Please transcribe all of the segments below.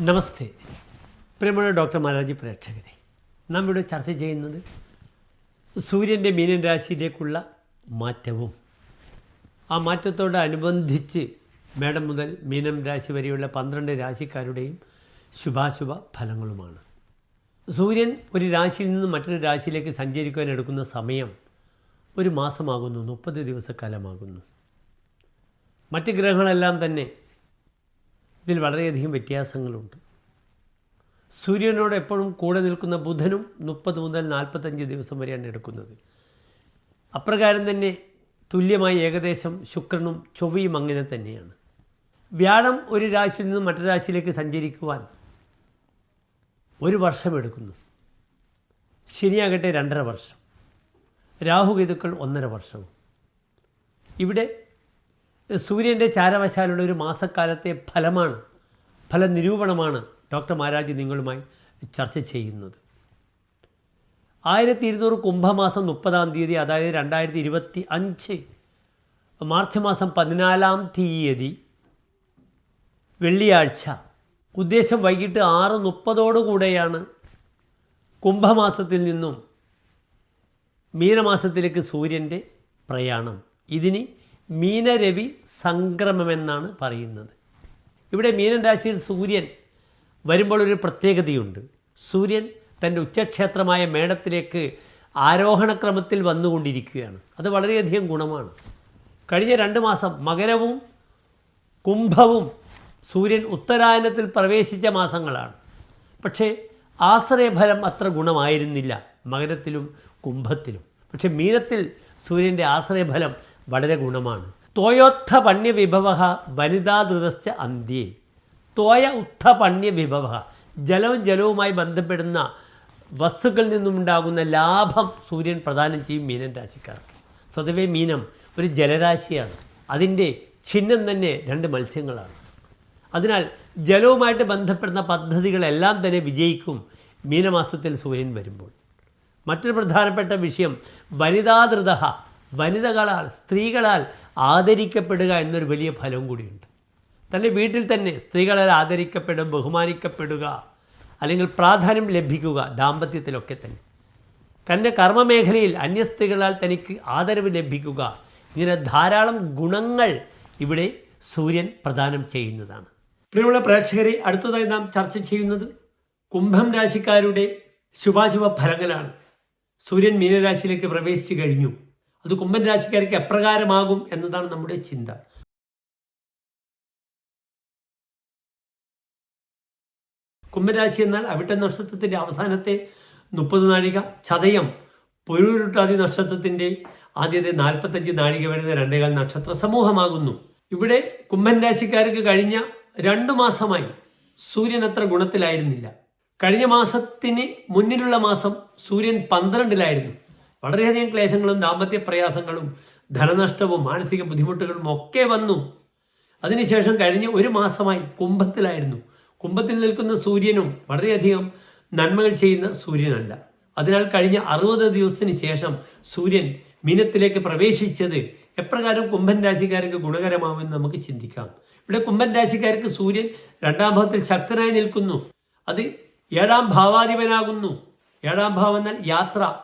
നമസ്തേ. പ്രിയമുള്ള ഡോക്ടർ മാലാജി പ്രേക്ഷകരെ നാം ഇവിടെ ചർച്ച ചെയ്യുന്നത് സൂര്യന്റെ മീനൻ രാശിയിലേക്കുള്ള മാറ്റവും ആ മാറ്റത്തോടനുബന്ധിച്ച് മേടം മുതൽ മീനം രാശി വരെയുള്ള പന്ത്രണ്ട് രാശിക്കാരുടെയും ശുഭാശുഭ ഫലങ്ങളുമാണ്. സൂര്യൻ ഒരു രാശിയിൽ നിന്ന് മറ്റൊരു രാശിയിലേക്ക് സഞ്ചരിക്കുവാൻ എടുക്കുന്ന സമയം ഒരു മാസമാകുന്നു മുപ്പത് ദിവസക്കാലമാകുന്നു. മറ്റ് ഗ്രഹങ്ങളെല്ലാം തന്നെ ഇതിൽ വളരെയധികം വ്യത്യാസങ്ങളുണ്ട്. സൂര്യനോട് എപ്പോഴും കൂടെ നിൽക്കുന്ന ബുധനും മുപ്പത് മുതൽ നാൽപ്പത്തഞ്ച് ദിവസം വരെയാണ് എടുക്കുന്നത്. അപ്രകാരം തന്നെ തുല്യമായി ഏകദേശം ശുക്രനും ചൊവ്വയും അങ്ങനെ തന്നെയാണ്. വ്യാഴം ഒരു രാശിയിൽ നിന്ന് മറ്റൊരു രാശിയിലേക്ക് സഞ്ചരിക്കുവാൻ ഒരു വർഷം എടുക്കുന്നു. ശനിയാകട്ടെ രണ്ടര വർഷം. രാഹുകേതുക്കൾ ഒന്നര വർഷവും. ഇവിടെ സൂര്യന്റെ ചാരവശാലുള്ള ഒരു മാസക്കാലത്തെ ഫലമാണ് ഫലനിരൂപണമാണ് ഡോക്ടർ മാരാജ് നിങ്ങളുമായി ചർച്ച ചെയ്യുന്നത്. ആയിരത്തി ഇരുന്നൂറ് കുംഭമാസം മുപ്പതാം തീയതി അതായത് രണ്ടായിരത്തി ഇരുപത്തി അഞ്ച് മാർച്ച് മാസം പതിനാലാം തീയതി വെള്ളിയാഴ്ച ഉദ്ദേശം വൈകിട്ട് ആറ് മുപ്പതോടുകൂടെയാണ് കുംഭമാസത്തിൽ നിന്നും മീനമാസത്തിലേക്ക് സൂര്യന്റെ പ്രയാണം. ഇതിന് മീനരവി സംക്രമമെന്നാണ് പറയുന്നത്. ഇവിടെ മീനൻ രാശിയിൽ സൂര്യൻ വരുമ്പോൾ ഒരു പ്രത്യേകതയുണ്ട്. സൂര്യൻ തന്റെ ഉച്ചക്ഷേത്രമായ മേടത്തിലേക്ക് ആരോഹണക്രമത്തിൽ വന്നുകൊണ്ടിരിക്കുകയാണ്. അത് വളരെയധികം ഗുണമാണ്. കഴിഞ്ഞ രണ്ട് മാസം മകരവും കുംഭവും സൂര്യൻ ഉത്തരായനത്തിൽ പ്രവേശിച്ച മാസങ്ങളാണ്. പക്ഷേ ആശ്രയഫലം അത്ര ഗുണമായിരുന്നില്ല മകരത്തിലും കുംഭത്തിലും. പക്ഷേ മീനത്തിൽ സൂര്യന്റെ ആശ്രയഫലം വളരെ ഗുണമാണ്. തോയോത്ഥ പണ്യ വിഭവ വനിതാധൃതശ്ച അന്ത്യേ. തോയ ഉത്ഥ പണ്യ വിഭവ ജലവും ജലവുമായി ബന്ധപ്പെടുന്ന വസ്തുക്കളിൽ നിന്നുമുണ്ടാകുന്ന ലാഭം സൂര്യൻ പ്രദാനം ചെയ്യും മീനൻ രാശിക്കാർക്ക്. സ്വതവേ മീനം ഒരു ജലരാശിയാണ്. അതിന്റെ ചിഹ്നം തന്നെ രണ്ട് മത്സ്യങ്ങളാണ്. അതിനാൽ ജലവുമായിട്ട് ബന്ധപ്പെടുന്ന പദ്ധതികളെല്ലാം തന്നെ വിജയിക്കും മീനമാസത്തിൽ സൂര്യൻ വരുമ്പോൾ. മറ്റൊരു പ്രധാനപ്പെട്ട വിഷയം വനിതാധൃത വനിതകളാൽ സ്ത്രീകളാൽ ആദരിക്കപ്പെടുക എന്നൊരു വലിയ ഫലവും കൂടിയുണ്ട്. തന്റെ വീട്ടിൽ തന്നെ സ്ത്രീകളാൽ ആദരിക്കപ്പെടും ബഹുമാനിക്കപ്പെടുക അല്ലെങ്കിൽ പ്രാധാന്യം ലഭിക്കുക ദാമ്പത്യത്തിലൊക്കെ തന്നെ. തന്റെ കർമ്മമേഖലയിൽ അന്യ സ്ത്രീകളാൽ തനിക്ക് ആദരവ് ലഭിക്കുക. ഇങ്ങനെ ധാരാളം ഗുണങ്ങൾ ഇവിടെ സൂര്യൻ പ്രദാനം ചെയ്യുന്നതാണ്. പ്രിയമുള്ള പ്രേക്ഷകരെ അടുത്തതായി നാം ചർച്ച ചെയ്യുന്നത് കുംഭം രാശിക്കാരുടെ ശുഭാശുഭ ഫലങ്ങളാണ്. സൂര്യൻ മീനരാശിയിലേക്ക് പ്രവേശിച്ചു കഴിഞ്ഞു. അത് കുംഭൻ രാശിക്കാർക്ക് എപ്രകാരമാകും എന്നതാണ് നമ്മുടെ ചിന്ത. കുംഭരാശി എന്നാൽ അവിട്ട നക്ഷത്രത്തിന്റെ അവസാനത്തെ മുപ്പത് നാഴിക ചതയം പൊരുരുട്ടാതി നക്ഷത്രത്തിന്റെ ആദ്യത്തെ നാൽപ്പത്തഞ്ച് നാഴിക വരുന്ന രണ്ടേകാൽ നക്ഷത്ര സമൂഹമാകുന്നു. ഇവിടെ കുംഭൻ രാശിക്കാർക്ക് കഴിഞ്ഞ രണ്ടു മാസമായി സൂര്യൻ അത്ര ഗുണത്തിലായിരുന്നില്ല. കഴിഞ്ഞ മാസത്തിന് മുന്നിലുള്ള മാസം സൂര്യൻ പന്ത്രണ്ടിലായിരുന്നു. വളരെയധികം ക്ലേശങ്ങളും ദാമ്പത്യ പ്രയാസങ്ങളും ധനനഷ്ടവും മാനസിക ബുദ്ധിമുട്ടുകളും ഒക്കെ വന്നു. അതിനുശേഷം കഴിഞ്ഞ ഒരു മാസമായി കുംഭത്തിലായിരുന്നു. കുംഭത്തിൽ നിൽക്കുന്ന സൂര്യനും വളരെയധികം നന്മകൾ ചെയ്യുന്ന സൂര്യനല്ല. അതിനാൽ കഴിഞ്ഞ അറുപത് ദിവസത്തിന് ശേഷം സൂര്യൻ മീനത്തിലേക്ക് പ്രവേശിച്ചത് എപ്രകാരം കുംഭൻ രാശിക്കാർക്ക് ഗുണകരമാവുമെന്ന് നമുക്ക് ചിന്തിക്കാം. ഇവിടെ കുംഭൻ രാശിക്കാർക്ക് സൂര്യൻ രണ്ടാം ഭാവത്തിൽ ശക്തനായി നിൽക്കുന്നു. അത് ഏഴാം ഭാവാധിപനാകുന്നു. ഏഴാം ഭാവം എന്നാൽ യാത്ര.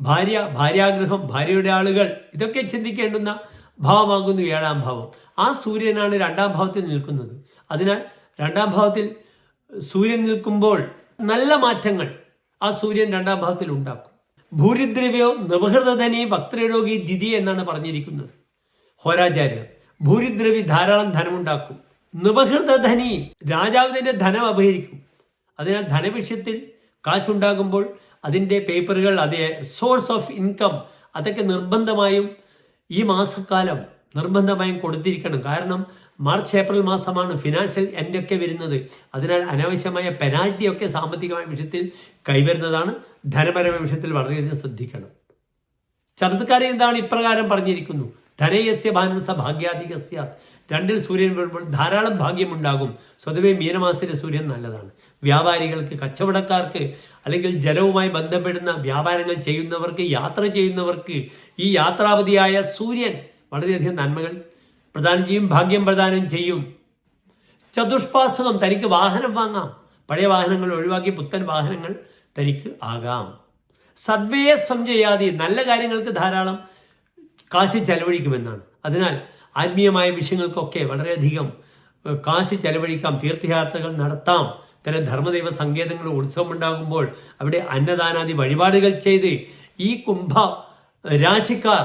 ഭാര്യ ഭാര്യാഗ്രഹം ഭാര്യയുടെ ആളുകൾ ഇതൊക്കെ ചിന്തിക്കേണ്ടുന്ന ഭാവമാകുന്നു ഏഴാം ഭാവം. ആ സൂര്യനാണ് രണ്ടാം ഭാവത്തിൽ നിൽക്കുന്നത്. അതിനാൽ രണ്ടാം ഭാവത്തിൽ സൂര്യൻ നിൽക്കുമ്പോൾ നല്ല മാറ്റങ്ങൾ ആ സൂര്യൻ രണ്ടാം ഭാവത്തിൽ ഉണ്ടാക്കും. ഭൂരിദ്രവ്യോ നവഹൃതധനി ഭക്തരോഗി ദിതി എന്നാണ് പറഞ്ഞിരിക്കുന്നത്. ഹോരാചാര്യർ ഭൂരിദ്രവി ധാരാളം ധനമുണ്ടാക്കും. നവഹൃതധനി രാജാവിന്റെ ധനം അപഹരിക്കും. അതിനാൽ ധനവിഷയത്തിൽ കാശുണ്ടാകുമ്പോൾ അതിന്റെ പേപ്പറുകൾ അത് സോഴ്സ് ഓഫ് ഇൻകം അതൊക്കെ നിർബന്ധമായും ഈ മാസക്കാലം നിർബന്ധമായും കൊടുത്തിരിക്കണം. കാരണം മാർച്ച് ഏപ്രിൽ മാസമാണ് ഫിനാൻഷ്യൽ എൻഡൊക്കെ വരുന്നത്. അതിനാൽ അനാവശ്യമായ പെനാൽറ്റിയൊക്കെ സാമ്പത്തികമായ വിഷയത്തിൽ കൈവരുന്നതാണ്. ധനപരമായ വിഷയത്തിൽ വളരെയധികം ശ്രദ്ധിക്കണം. ചമത്കാരം എന്താണ് ഇപ്രകാരം പറഞ്ഞിരിക്കുന്നു? ധനയസ്യ ഭാനുസ ഭാഗ്യാധികസ്യ. രണ്ടിൽ സൂര്യൻ വരുമ്പോൾ ധാരാളം ഭാഗ്യമുണ്ടാകും. സ്വതവേ മീനമാസത്തിലെ സൂര്യൻ നല്ലതാണ്. വ്യാപാരികൾക്ക് കച്ചവടക്കാർക്ക് അല്ലെങ്കിൽ ജലവുമായി ബന്ധപ്പെടുന്ന വ്യാപാരങ്ങൾ ചെയ്യുന്നവർക്ക് യാത്ര ചെയ്യുന്നവർക്ക് ഈ യാത്രാപതിയായ സൂര്യൻ വളരെയധികം നന്മകൾ പ്രദാനം ചെയ്യും ഭാഗ്യം പ്രദാനം ചെയ്യും. ചതുഷ്പാസുഖം തനിക്ക് വാഹനം വാങ്ങാം. പഴയ വാഹനങ്ങൾ ഒഴിവാക്കി പുത്തൻ വാഹനങ്ങൾ തനിക്ക് ആകാം. സദ്വയെ സ്വം ചെയ്യാതെ നല്ല കാര്യങ്ങൾക്ക് ധാരാളം കാശ് ചെലവഴിക്കുമെന്നാണ്. അതിനാൽ ആത്മീയമായ വിഷയങ്ങൾക്കൊക്കെ വളരെയധികം കാശ് ചെലവഴിക്കാം തീർത്ഥയാത്രകൾ നടത്താം തന്നെ ധർമ്മദൈവ സങ്കേതങ്ങൾ ഉത്സവം ഉണ്ടാകുമ്പോൾ അവിടെ അന്നദാനാദി വഴിപാടുകൾ ചെയ്ത് ഈ കുംഭ രാശിക്കാർ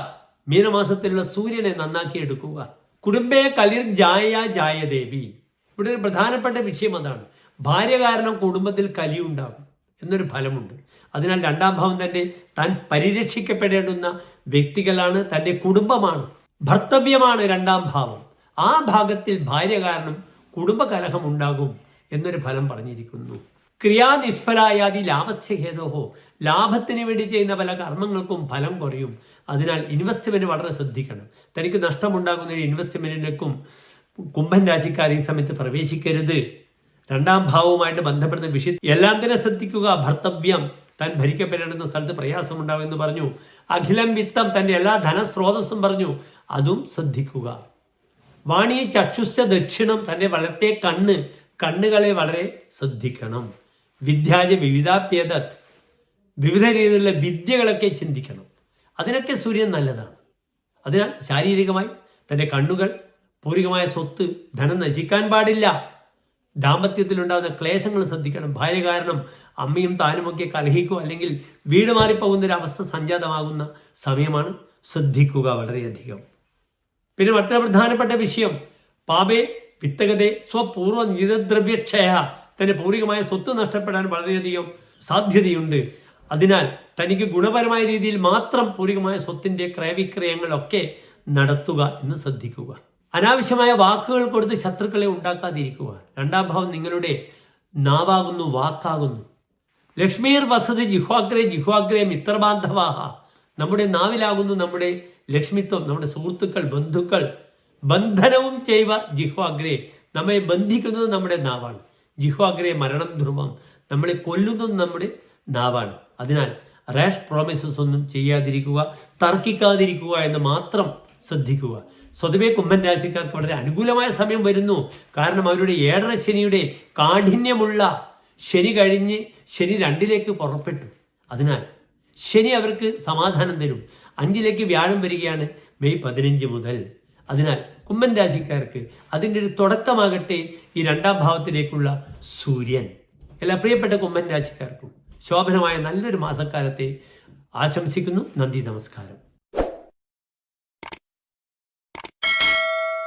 മീനമാസത്തിലുള്ള സൂര്യനെ നന്നാക്കി എടുക്കുക കുടുംബേ കലിർ ജായ ജായദേവി ഇവിടെ ഒരു പ്രധാനപ്പെട്ട വിഷയം അതാണ്. ഭാര്യ കാരണം കുടുംബത്തിൽ കലിയുണ്ടാകും എന്നൊരു ഫലമുണ്ട്. അതിനാൽ രണ്ടാം ഭാവം തന്നെ താൻ പരിരക്ഷിക്കപ്പെടേണ്ടുന്ന വ്യക്തികളാണ് തന്റെ കുടുംബമാണ്. ഭർത്തവ്യമാണ് രണ്ടാം ഭാവം. ആ ഭാഗത്തിൽ ഭാര്യ കാരണം കുടുംബകലഹം ഉണ്ടാകും എന്നൊരു ഫലം പറഞ്ഞിരിക്കുന്നു. ക്രിയാനിഷ്ഫലായാതി ലാഭസ്യഹേതോഹോ ലാഭത്തിന് വേണ്ടി ചെയ്യുന്ന പല കർമ്മങ്ങൾക്കും ഫലം കുറയും. അതിനാൽ ഇൻവെസ്റ്റ്മെന്റ് വളരെ ശ്രദ്ധിക്കണം. തനിക്ക് നഷ്ടമുണ്ടാകുന്ന ഒരു ഇൻവെസ്റ്റ്മെന്റിനേക്കും കുംഭൻ രാശിക്കാർ ഈ സമയത്ത് പ്രവേശിക്കരുത്. രണ്ടാം ഭാവവുമായിട്ട് ബന്ധപ്പെടുന്ന വിഷയം എല്ലാം തന്നെ ശ്രദ്ധിക്കുക. ഭർത്തവ്യം താൻ ഭരിക്കപ്പെടേണ്ടുന്ന സ്ഥലത്ത് പ്രയാസമുണ്ടാവും എന്ന് പറഞ്ഞു. അഖിലം വിത്തം തന്റെ എല്ലാ ധനസ്രോതസ്സും പറഞ്ഞു. അതും ശ്രദ്ധിക്കുക. വാണി ചക്ഷുസ്യ ദക്ഷിണം തന്റെ വളർത്തെ കണ്ണ് കണ്ണുകളെ വളരെ ശ്രദ്ധിക്കണം. വിദ്യാജ വിവിധാപ്യതത്. വിവിധ രീതിയിലുള്ള വിദ്യകളൊക്കെ ചിന്തിക്കണം. അതിനൊക്കെ സൂര്യൻ നല്ലതാണ്. അതിനാൽ ശാരീരികമായി തന്റെ കണ്ണുകൾ പൂരികമായ സ്വത്ത് ധനം നശിക്കാൻ പാടില്ല. ദാമ്പത്യത്തിലുണ്ടാകുന്ന ക്ലേശങ്ങൾ ശ്രദ്ധിക്കണം. ഭാര്യ കാരണം അമ്മയും താനുമൊക്കെ കലഹിക്കുക അല്ലെങ്കിൽ വീട് മാറിപ്പോകുന്ന ഒരു അവസ്ഥ സംജാതമാകുന്ന സമയമാണ് ശ്രദ്ധിക്കുക വളരെയധികം. പിന്നെ മറ്റൊരു പ്രധാനപ്പെട്ട വിഷയം പാപേ വിത്തകതെ സ്വപൂർവ നിരദ്രവ്യക്ഷയ. തന്റെ പൂർവികമായ സ്വത്ത് നഷ്ടപ്പെടാൻ വളരെയധികം സാധ്യതയുണ്ട്. അതിനാൽ തനിക്ക് ഗുണപരമായ രീതിയിൽ മാത്രം പൂർവികമായ സ്വത്തിന്റെ ക്രയവിക്രയങ്ങളൊക്കെ നടത്തുക എന്ന് ശ്രദ്ധിക്കുക. അനാവശ്യമായ വാക്കുകൾ കൊടുത്ത് ശത്രുക്കളെ ഉണ്ടാക്കാതിരിക്കുക. രണ്ടാം ഭാവം നിങ്ങളുടെ നാവാകുന്നു വാക്കാകുന്നു. ലക്ഷ്മീർ വസതി ജിഹ്വാഗ്രേ ജിഹ്വാഗ്രേ മിത്രബാന്ധവാഹ നമ്മുടെ നാവിലാകുന്നു നമ്മുടെ ലക്ഷ്മിത്വം നമ്മുടെ സുഹൃത്തുക്കൾ ബന്ധുക്കൾ. ബന്ധനവും ചെയ്വ ജിഹ്വാഗ്രേ. നമ്മെ ബന്ധിക്കുന്നത് നമ്മുടെ നാവാണ്. ജിഹ്വാഗ്രേ മരണം ധ്രുവം. നമ്മളെ കൊല്ലുന്നതും നമ്മുടെ നാവാണ്. അതിനാൽ റാഷ് പ്രോമിസസ് ഒന്നും ചെയ്യാതിരിക്കുക തർക്കിക്കാതിരിക്കുക എന്ന് മാത്രം ശ്രദ്ധിക്കുക. സ്വതവേ കുംഭൻ രാശിക്കാർക്ക് വളരെ അനുകൂലമായ സമയം വരുന്നു. കാരണം അവരുടെ ഏഴര ശനിയുടെ കാഠിന്യമുള്ള ശനി കഴിഞ്ഞ് ശനി രണ്ടിലേക്ക് പുറപ്പെട്ടു. അതിനാൽ ശനി അവർക്ക് സമാധാനം തരും. അഞ്ചിലേക്ക് വ്യാഴം വരികയാണ് മെയ് പതിനഞ്ച് മുതൽ. അതിനാൽ കുമ്മൻ രാശിക്കാർക്ക് അതിന്റെ ഒരു തുടക്കമാകട്ടെ ഈ രണ്ടാം ഭാവത്തിലേക്കുള്ള സൂര്യൻ. എല്ലാ പ്രിയപ്പെട്ട കുമ്മൻ രാശിക്കാർക്കും ശോഭനമായ നല്ലൊരു മാസക്കാലത്തെ ആശംസിക്കുന്നു. നന്ദി നമസ്കാരം.